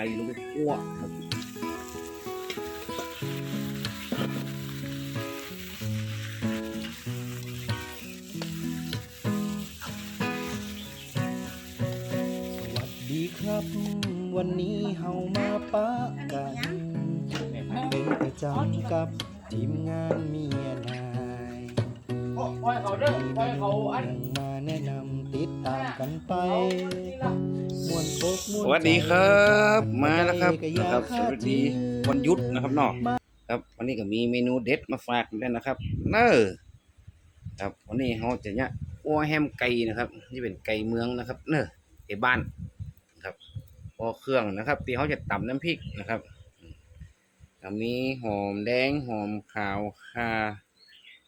ไก่ลงไปคั่วครับสวัสดีครับ วันนี้เฮามาปะกันเป็นประจำกับทีมงานเมียนายปล่อยเขาเด้อปล่อยเขาอันมาแนะนำ ติดตามกันไปมวนโคกมวนสวัสดีครับ มาแล้วครับก็อนะยาครักบสวัสดีวันหยุดนะครับเนาะครับวันนี้ก็มีเมนูเด็ดมาฝากด้วยนะครับเนอครับวันนี้เราจะเนี่ยอัวแฮมไก่นะครับนี่เป็นไก่เมืองนะครับ เนอไก่บ้านนะครับพอเครื่องนะครับที่เขาจะตำน้ำพริกนะครับก็มีหอมแดงหอมขาวข่า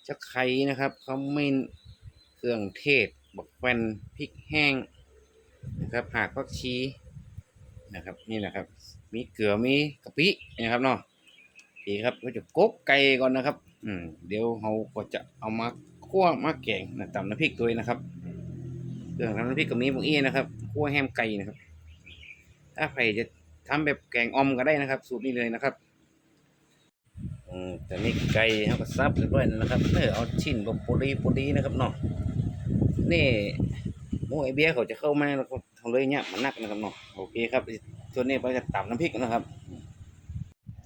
จะไข่นะครับเขาไม่นเครื่องเทศ บักแวนพริกแห้งนะครับหากผักชีนะครับนี่แหละครับ มีเกลือมีกะปินะครับเนาะดีครับก็จะกบไก่ก่อนนะครับ อืมเดี๋ยวเราก็จะเอามาคั่วมาแกงนะตำน้ำพริกตัวนี้นะครับเครื่องทำน้ำพริกก็มีพวกนี้นะครับคั่วแฮมไก่นะครับ ถ้าใครจะทำแบบแกงอมก็ได้นะครับ สูตรนี้เลยนะครับอืมแต่นี่ไก่เขาก็ซับเรียบร้อยแล้วนะครับเออเอาชิ้นแบบพอดีพอดีนะครับเนาะ นี่หมูไอเบียเขาจะเข้ามาแล้วก็ทำเลยเนี่ยมันนักนะครับเนาะโอเคครับส่วนนี้เราจะตำน้ำพริกนะครับ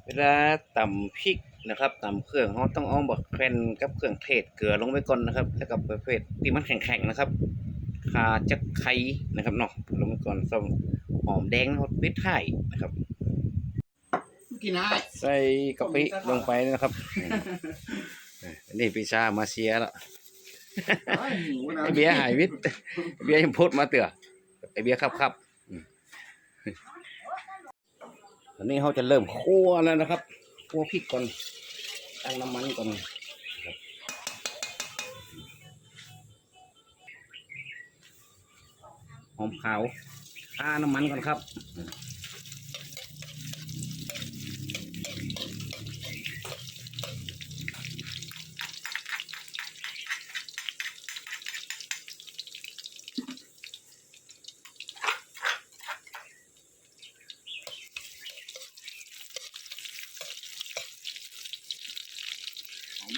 เวลาตำพริกนะครับตำเครื่องเราต้องเอาบักแครนกับเครื่องเทศเกลือลงไปก่อนนะครับ แล้วกับประเภทที่มันแข็งๆนะครับข่าจะไข่นะครับเนาะลงไปก่อนส้มหอมแดงเขาปิดท้ายนะครับกินได้ใส่กะปิลงไปนะครับอืมนี่ปีชามาเชียร์แล้ว ไอเบียหายวิทย์เบียยังพูดมาเตือไอเบียครับครับตอนนี้เขาจะเริ่มคั่วแล้วนะครับคั่วพริกก่อนตั้งน้ำมันก่อนหอมขาวข้าน้ำมันก่อนครับ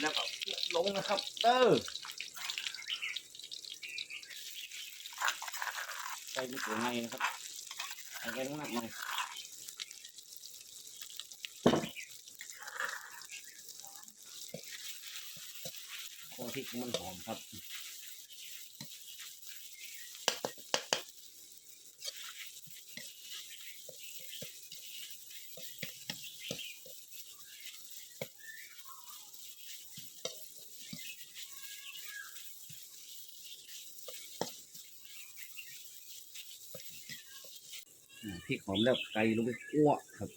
แล้วก็ลงนะครับเด้อใส่ไม่ถึงไงนะครับใส่ไปมากหน่อยพอพริกมันหอมครับ พริกหอมแล้วไก่ลงไปคั่วครับ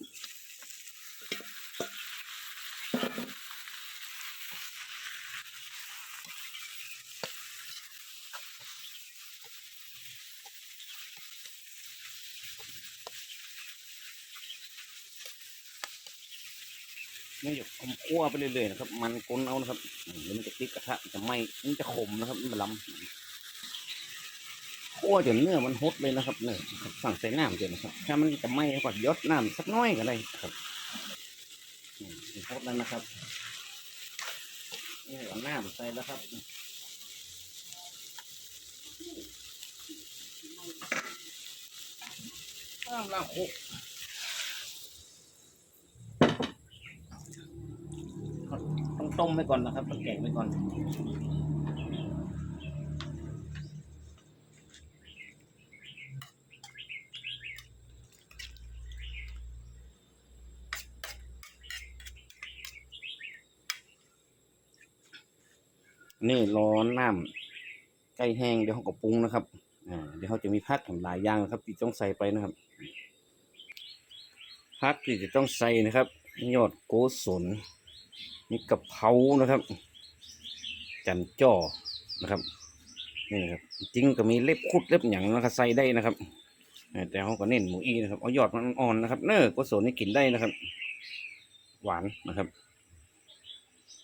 ไม่หยุดผมคั่วไปเรื่อยๆนะครับ มันก้นเอานะครับอืมเดี๋ยวมันจะติดกระทะจะไหม้มันจะขมนะครับ มันล้ำ คั่วจนเนื้อมันหดเลยนะครับเนื้อสั่งใส่น้ำเดี๋ยวนะครับ ถ้ามันจะไหม้ก็ยดน้ำสักน้อยก็ได้ครับหดแล้วนะครับนี่เอาน้ำใส่แล้วครับน้ำละหกต้องต้มไว้ก่อนนะครับต้องแกงไว้ก่อน นี่ร้อนน้ำใกล้แห้งเดี๋ยวเขาก็ปรุงนะครับอ่าเดี๋ยวเขาจะมีพักหลายอย่างนะครับที่ต้องใส่ไปนะครับพักที่จะต้องใส่นะครับยอดโกศลมีกะเพรานะครับ จันจ้อนะครับนี่นะครับจริงก็มีเล็บคุดเล็บหยังนะครับใส่ได้นะครับแต่เขาก็เน้นหมูอีนะครับเอายอดมันอ่อนนะครับ เนอโกศลนี่กินได้นะครับ หวานนะครับ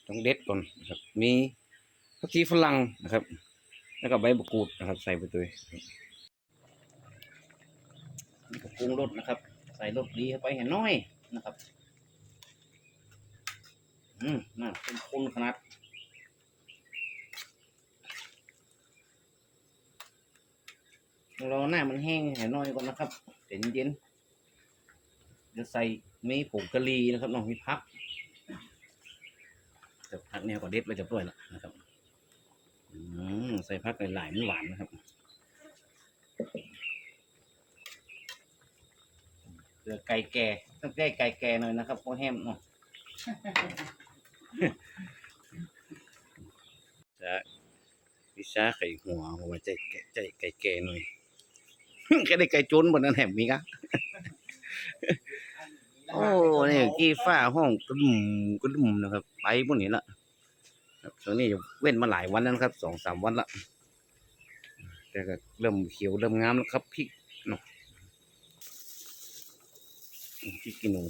ต้องเด็ดก่อนนะครับมี ผักชีฝรั่งนะครับ แล้วก็ใบมะกรูดนะครับ ใส่ไปด้วยนี่ก็ปรุงรสนะครับ ใส่รสดีเข้าไปเห็นน้อยนะครับ อืมน่าเป็นคนขนาดรอหน้ามันแห้งให้น้อยก่อนนะครับเย็นเย็นจะใส่มีผงกะหรี่นะครับน้องมีพักแต่พักแนวก็เด็ดไปจะปล่อยแล้วนะครับ ใส่พักหลายๆมันหวานนะครับเกลือไก่แก่ต้องใกล้ไก่แก่หน่อยนะครับเพราะแห้มเนาะจะวิชาไข่หัวผมว่าใจใจไก่แก่หน่อยก็ได้ไก่จนบนนั้นแหมมีกะโอ้นี่กี้ฟ้าห้องกระดุมกระดุมนะครับ ไปพวกนี้ละ ครับตอนนี้เว้นมาหลายวันแล้วนะครับสองสามวันละแต่ก็เริ่มเขียวเริ่มงามแล้วครับพริกเนาะพริกกินหนู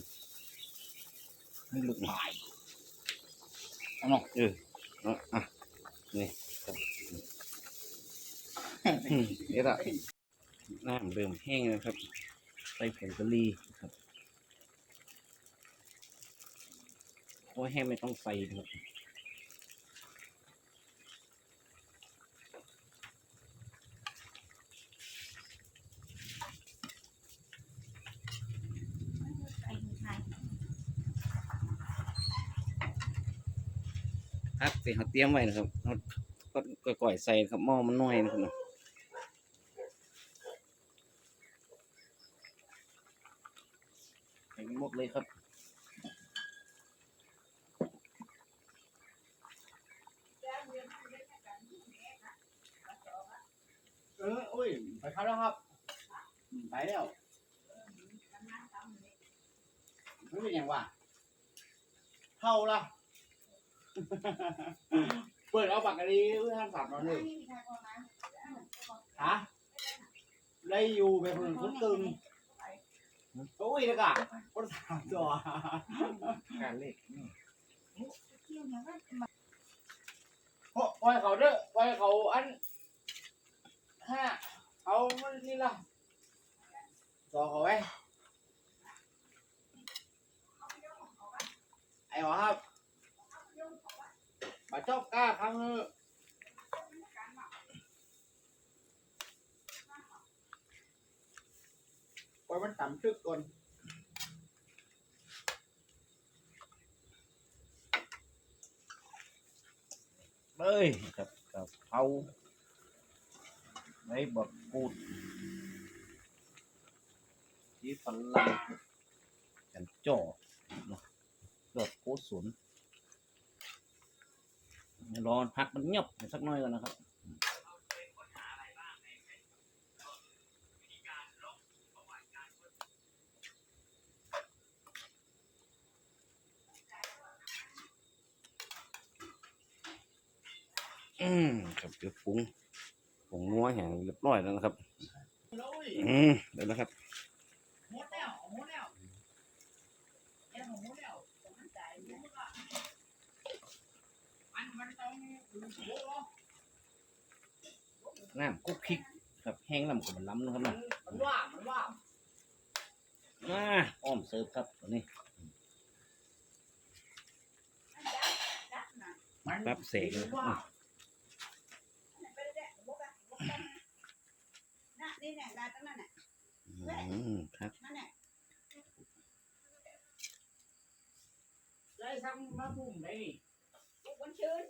มันลูกหลายเอาเนาะเออเนาะอะนี่ครับอืมนี่ละน้ำเริ่มแห้งแล้วครับ ใส่ผงกะหรี่ครับเพราะว่าแห้งไม่ต้องใส่นะครับ ที่เขาเตรียมไว้นะครับเขาก็ก่อยๆใส่ครับหม้อมันน้อยนะครับเนาะใส่หมดเลยครับเออโอ้ย ไปครับแล้วครับ ไปแล้วไม่เป็นอย่างว่าเท่าละ เปิดเอาปากกะดีเพื่อทำสับนอนเลยฮะได้อยู่ไปคนคนตึงโอ้ยนะกะคนสามตัวการเลขโอ้ปล่อยเขาเด้อปล่อยเขาอันห้าเอามันนี่ละต่อเขาไว้ไอ้หมอครับ มาชอบกล้าครั้งนึงปล่อยมันต่ำตึกก่อนเอ้ยครับกับเอาไว้บดกูดที่ฝรั่งกันจ่อเนาะยอดโคตรสวน รอพักมันเงียบสักหน่อยก่อนนะครับอืมครับเดี๋ยวปรุงผงนัวแห้งเรียบร้อยแล้วนะครับ อืมเดี๋ยวนะครับ หมดแล้วหมดแล้วแกหมดแล้วอันมันต้องโอ้โห น้ำคุกพริกครับแห้งน้ำกับมันล้ำนะครับมันะนมันว่ามันว่ามาอ้อมเสิร์ฟครับตัวนี้มันแป๊บเสกเลยครับว่าอะนี่แหละได้ตั้งนั้นแหละครับ นั่นแหละ ได้ซ้ำมาปุ่มได้นี่ ลูกวันชื้น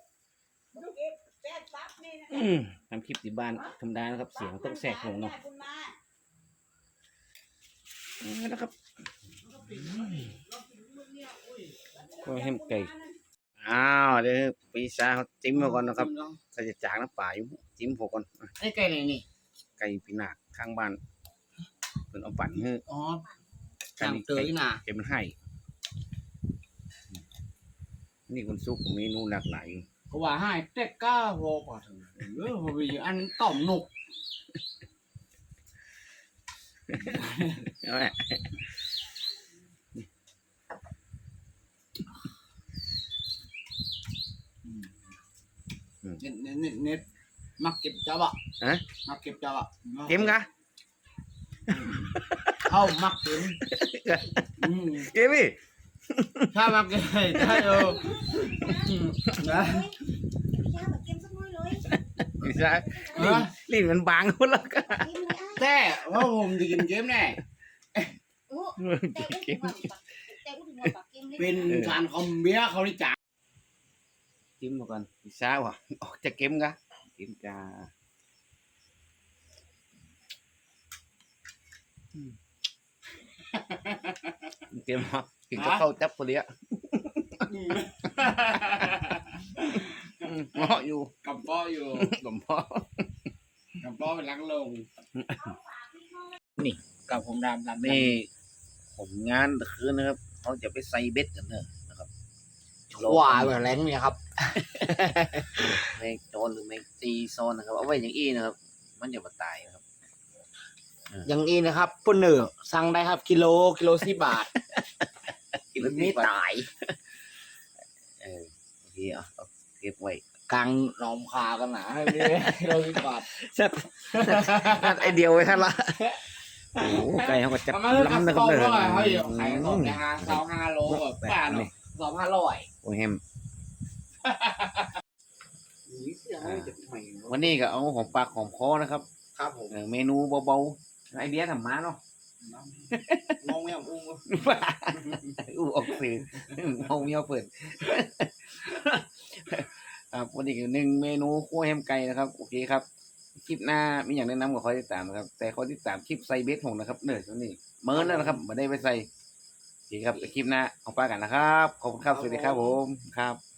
ลูกเอ็ดแซ่บปั๊บนี่นะ อืมทำคลิปที่บ้านธรรมดานะครับ เสียงต้องแทรกลงเนาะคุณมาอืมนะครับเราปิดมันนี่เราปิดมันเนี่ยโอ้ยก็ให้มไก่อ้าวเดี๋ยวปีศาจเขาจิ้มมาก่อนนะครับเขาจะจางน้ำป่าอยู่จิ้มพอก่อนอะไอ้ไก่ไหนนี่ไก่ปีนาคข้างบ้านเพิ่นเอาปั่นให้อ๋อจางเตยน่ะเก็บมันให้นี่คนซุกเมนูหลากหลาย ก็ว่าให้แต่ก้าโหกว่าถึงเออพอไปอันต่อมนกเอาแหละเน็ตเน็ตเน็ตเน็ตมักเก็บจับอะฮะมักเก็บจับอะเก็มกะเอาเข้ามักกินอืมเอ้พี่ ถ้ามักกินได้เอออืมนะไม่ใช่ลิ้นลิ้นมันบางหมดแล้วก็แต่ว่าผมจะกินเกมแน่เป็นทานคอมเบียร์เขานี่จ๋าจิ้มมาก่อนไม่ใช่ว่ะออกจะเก็มกะเก็มกะอืมเก็มมากินก็เข้าจับพอดีอะอืมเหมาะอยู่กับป้ออยู่หลวงพ่อกับป้อเป็นลังลงกับผมดำดำนี่ผมงานตะคืนนะครับเขาจะไปใส่เบ็ดกันเนอะนะครับว่าแบบแรงเนี่ยครับแมงโจรหรือแมงตีโซนนะครับ เอาไว้อย่างอี้นะครับ มันจะมาตายนะครับ อย่างนี้นะครับปุ่นเนอร์สั่งได้ครับ กิโลกิโลสิบบาท กินมันแล้วไม่มีตายตายเออโอเคอะเอาเก็บไว้กลางหนอมคากันหนาให้ไม่ได้กิโลสิบบาทชัดชัดไอเดียวไว้ท่านละโอ้โหไก่เขาก็จับทำไมเลือกล้ำกันะบครับสองเลยร้อยเขาอยู่ขายสองนะฮะสองห้าโลแบบป้าเนาะสองห้าร้อยโอ้ยแฮมวันนี้ก็เอาของปากของคอนะครับ ครับผมเออเมนูเบาๆไอเดียทำมาเนาะ มองไม่ออกอุ้งอู้ออกสื่อเอาเมียวเปิดครับวันนี้ก็หนึ่งเมนูคั่วแฮมไก่นะครับ โอเคครับ คลิปหน้ามีอย่างแนะนำก็คอยติดตามนะครับ แต่คอยติดตามคลิปใส่เบสของนะครับเนื่อยตัวนี้เมินแล้วนะครับไม่ได้ไปใส่โอเคครับแต่คลิปหน้าเอาปลากันนะครับ ขอบคุณครับ สวัสดีครับผม ครับ